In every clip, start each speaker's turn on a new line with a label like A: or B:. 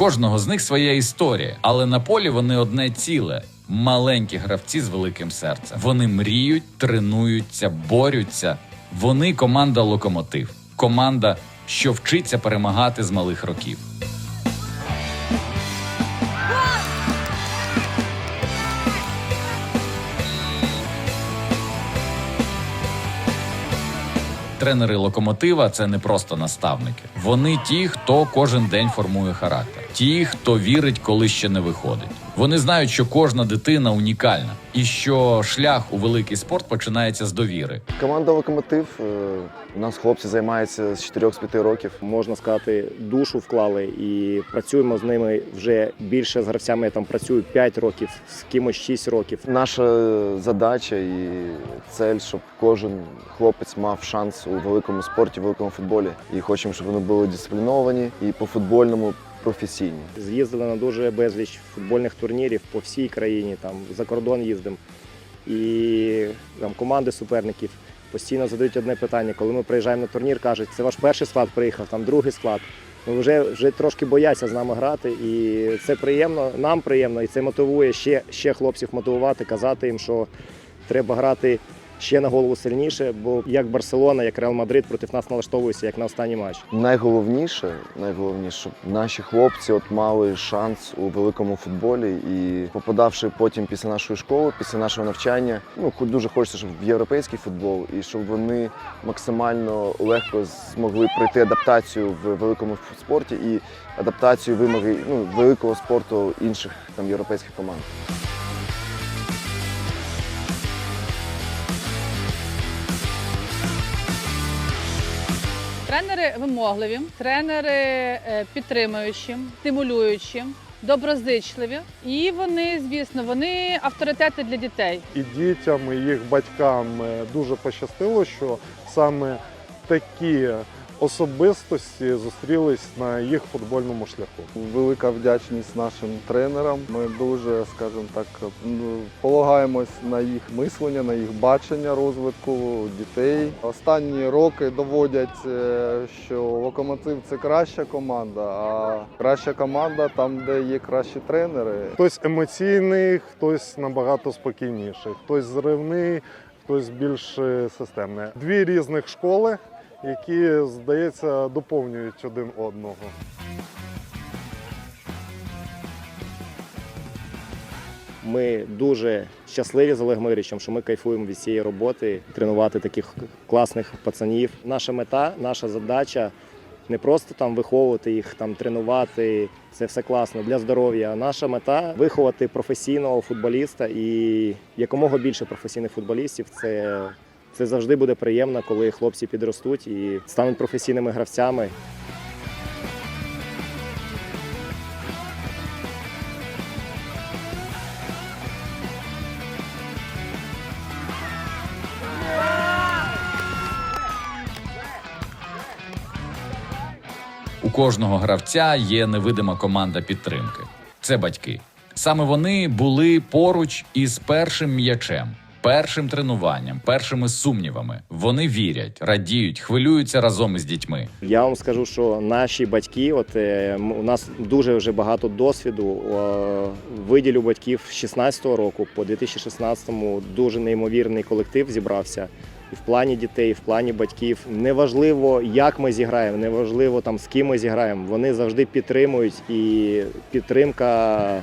A: кожного з них своя історія, але на полі вони одне ціле. Маленькі гравці з великим серцем. Вони мріють, тренуються, борються. Вони команда локомотив, команда, що вчиться перемагати з малих років. Тренери локомотива це не просто наставники. Вони ті, хто кожен день формує характер, ті, хто вірить, коли ще не виходить. Вони знають, що кожна дитина унікальна, і що шлях у великий спорт починається з довіри.
B: Команда Локомотив. е, У нас хлопці займаються з 4-5 років.
C: можна сказати, душу вклали і працюємо з ними вже більше з гравцями. Я там працюю 5 років, з кимось 6 років.
B: Наша задача і цель, щоб кожен хлопець мав шанс у великому спорті, великому футболі. І хочемо, щоб вони були дисципліновані і по футбольному професійні.
C: З'їздили на дуже безліч футбольних турнірів по всій країні, там за кордон їздимо. І там команди суперників постійно задають одне питання. Коли ми приїжджаємо на турнір, кажуть, це ваш перший склад приїхав, там другий склад. Ну, вже, вже трошки бояться з нами грати, і це приємно, нам приємно, і це мотивує ще, ще хлопців мотивувати, казати їм, що треба грати ще на голову сильніше, бо як Барселона, як Реал Мадрид проти нас налаштовуються, як на останній матч.
B: Найголовніше, найголовніше, щоб наші хлопці от мали шанс у великому футболі і попадавши потім після нашої школи, після нашого навчання, ну дуже хочеться, щоб в європейський футбол, і щоб вони максимально легко змогли пройти адаптацію в великому спорті і адаптацію вимоги ну, великого спорту інших там європейських команд.
D: Тренери вимогливі, тренери е, підтримуючі, стимулюючі, доброзичливі. І вони, звісно, вони авторитети для дітей.
E: і дітям, і їх батькам е, дуже пощастило, що саме такі особистості зустрілись на їх футбольному шляху.
F: Велика вдячність нашим тренерам. Ми дуже, скажімо так, ну, полагаємось на їх мислення, на їх бачення розвитку дітей. Останні роки доводять, е, що локомотив це краща команда, а краща команда там, де є кращі тренери.
E: Хтось емоційний, хтось набагато спокійніший, хтось зривний, хтось більш е, системний. Дві різних школи, які, здається, доповнюють один одного.
C: Ми дуже щасливі з Олегом Ігоревичем, що ми кайфуємо від цієї роботи, тренувати таких класних пацанів. Наша мета, наша задача не просто там виховувати їх, там тренувати. Це все класно для здоров'я. Наша мета виховати професійного футболіста і якомога більше професійних футболістів. Це, це завжди буде приємно, коли хлопці підростуть і стануть професійними гравцями.
A: У кожного гравця є невидима команда підтримки. Це батьки. Саме вони були поруч із першим м'ячем, першим тренуванням, першими сумнівами. Вони вірять, радіють, хвилюються разом із дітьми.
C: Я вам скажу, що наші батьки, от е, у нас дуже вже багато досвіду. Виділю батьків з 16-го року по 2016-му дуже неймовірний колектив зібрався. І в плані дітей, і в плані батьків. Неважливо, як ми зіграємо, неважливо там з ким ми зіграємо. Вони завжди підтримують, і підтримка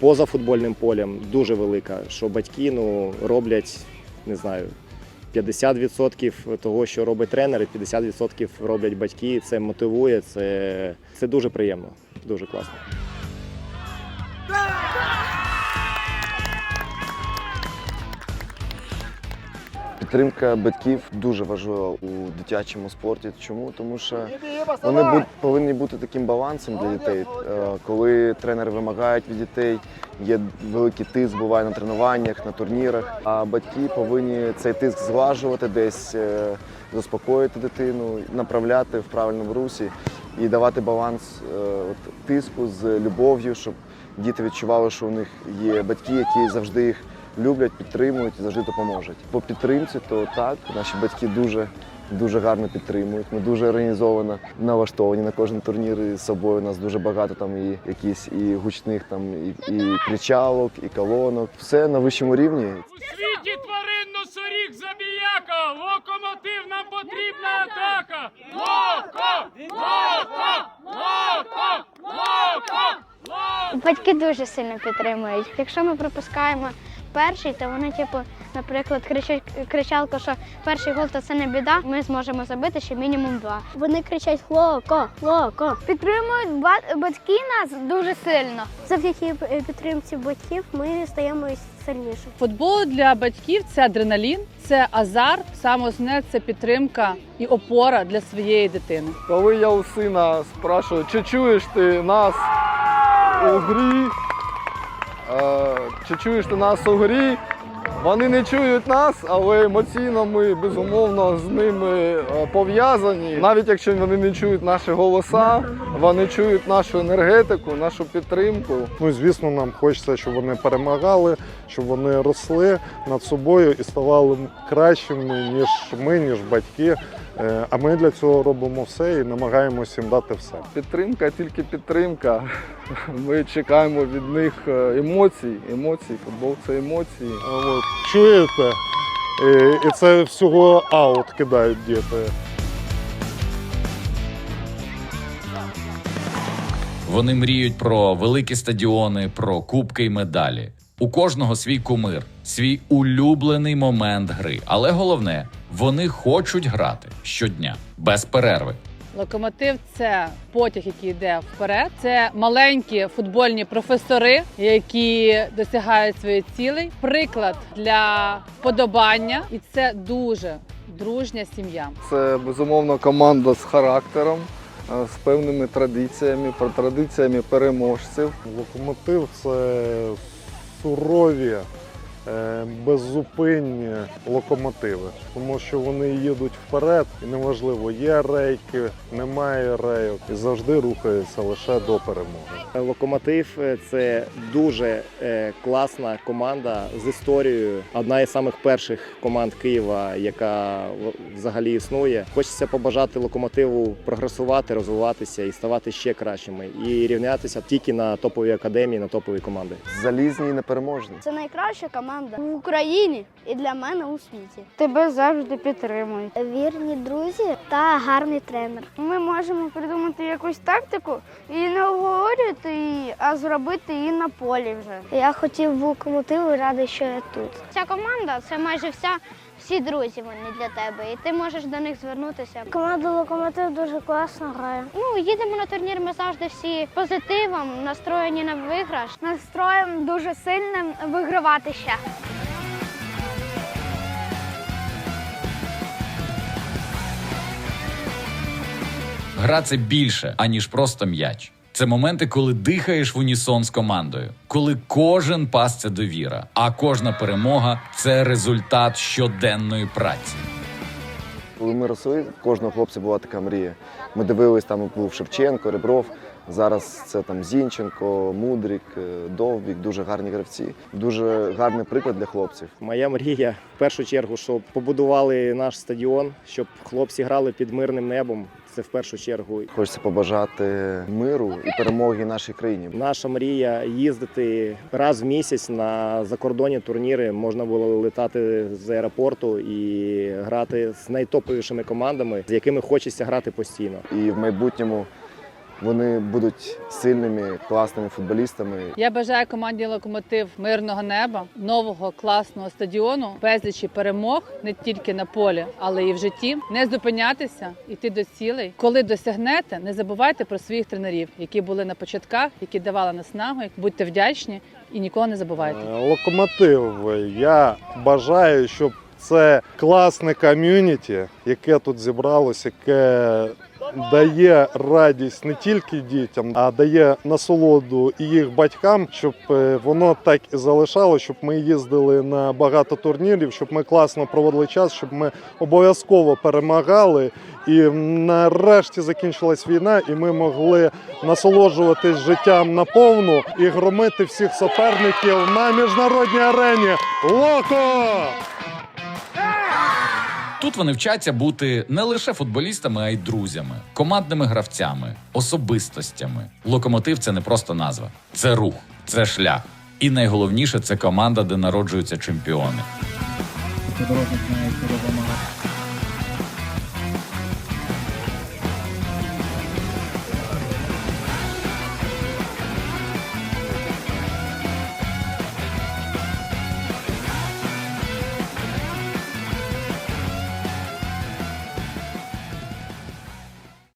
C: поза футбольним полем дуже велика. Що батьки ну, роблять, не знаю, 50% того, що робить тренер, і 50% роблять батьки. Це мотивує, це, це дуже приємно, дуже класно.
B: Підтримка батьків дуже важлива у дитячому спорті. Чому? Тому що вони повинні бути таким балансом для дітей. Е, Коли тренери вимагають від дітей, є великий тиск, буває на тренуваннях, на турнірах. А батьки повинні цей тиск зглажувати, десь е, заспокоїти дитину, направляти в правильному русі і давати баланс е, тиску з любов'ю, щоб діти відчували, що у них є батьки, які завжди їх люблять, підтримують і завжди допоможуть. По підтримці, то так, наші батьки дуже. Дуже гарно підтримують. Ми дуже організовано налаштовані на кожен турнір і з собою. У нас дуже багато там і якісь і гучних там і, і кричалок, і колонок. Все на вищому рівні.
G: У світі тварин носоріг забіяка! Локомотив нам потрібна атака! Локо! Локо! Локо! Локо! Локо!
H: Батьки дуже сильно підтримують. Якщо ми пропускаємо перший, то вони, типу, наприклад, кричать кричалку, що перший гол то це не біда. Ми зможемо забити ще мінімум два. Вони кричать локо, локо. Підтримують батьки нас дуже сильно. Завдяки підтримці батьків ми стаємо сильнішими.
D: Футбол для батьків це адреналін, це азарт. Саме основне це підтримка і опора для своєї дитини.
F: Коли я у сина спрашиваю, чи чуєш ти нас у грі, е, чи чуєш ти нас у грі, вони не чують нас, але емоційно ми безумовно з ними е, пов'язані. Навіть якщо вони не чують наші голоса, вони чують нашу енергетику, нашу підтримку.
E: Ну звісно, нам хочеться, щоб вони перемагали, щоб вони росли над собою і ставали кращими, ніж ми, ніж батьки. Е, А ми для цього робимо все і намагаємося їм дати все.
F: Підтримка, тільки підтримка. Ми чекаємо від них е, емоцій. Емоцій, футбол це емоції.
E: Чуєте? І це всього аут кидають діти.
A: Вони мріють про великі стадіони, про кубки й медалі. У кожного свій кумир, свій улюблений момент гри. Але головне, вони хочуть грати щодня, без перерви.
D: Локомотив це потяг, який йде вперед. Це маленькі футбольні професори, які досягають своїх цілей. Приклад для вподобання, і це дуже дружня сім'я.
F: Це безумовно команда з характером, е, з певними традиціями, про традиціями переможців.
E: Локомотив це сурові, беззупинні локомотиви, тому що вони їдуть вперед, і неважливо, є рейки, немає рейок, і завжди рухаються лише до перемоги.
C: Локомотив е, це дуже е, класна команда з історією. Одна із самих перших команд Києва, яка взагалі існує. Хочеться побажати локомотиву прогресувати, розвиватися і ставати ще кращими, і рівнятися тільки на топові академії, на топові команди.
B: Залізні і непереможні.
H: Це найкраща команда в Україні і для мене у світі. Тебе завжди підтримують. Вірні друзі та гарний тренер. Ми можемо придумати якусь тактику і не обговорювати її, а зробити її на полі вже. Я хотів в локомотиву, радий, що я тут. Ця команда це майже вся. Всі друзі вони для тебе, і ти можеш до них звернутися. Команда Локомотив дуже класно грає. Ну їдемо на турнір. Ми завжди всі позитивом, настроєні на виграш. Настроєм дуже сильним вигравати ще.
A: Гра це більше, аніж просто м'яч. Це моменти, коли дихаєш в унісон з командою, коли кожен пас це довіра, а кожна перемога це результат щоденної праці.
B: Коли ми росли, кожного хлопця була така мрія. Ми дивились, там був Шевченко, Ребров. Зараз це там Зінченко, Мудрік, е, Довбік, дуже гарні гравці. Дуже гарний приклад для хлопців.
C: Моя мрія в першу чергу, щоб побудували наш стадіон, щоб хлопці грали під мирним небом. Це в першу чергу.
B: Хочеться побажати миру і перемоги нашій країні.
C: Наша мрія їздити раз в місяць на закордонні турніри. Можна було летати з аеропорту і грати з найтоповішими командами, з якими хочеться грати постійно.
B: І в майбутньому вони будуть сильними, класними футболістами.
D: Я бажаю команді Локомотив мирного неба, нового класного стадіону, безлічі перемог не тільки на полі, але і в житті. Не зупинятися, йти до цілей. Коли досягнете, не забувайте про своїх тренерів, які були на початках, які давали наснагу. Будьте вдячні і нікого не забувайте.
E: Е, Локомотив. Я бажаю, щоб це класне ком'юніті, яке тут зібралось, яке дає радість не тільки дітям, а дає насолоду і їх батькам, щоб е, воно так і залишало, щоб ми їздили на багато турнірів, щоб ми класно проводили час, щоб ми обов'язково перемагали. І нарешті закінчилась війна, і ми могли насолоджуватись життям наповну і громити всіх суперників на міжнародній арені. Локо!
A: Тут вони вчаться бути не лише футболістами, а й друзями, командними гравцями, особистостями. Локомотив це не просто назва, це рух, це шлях. І найголовніше це команда, де народжуються чемпіони.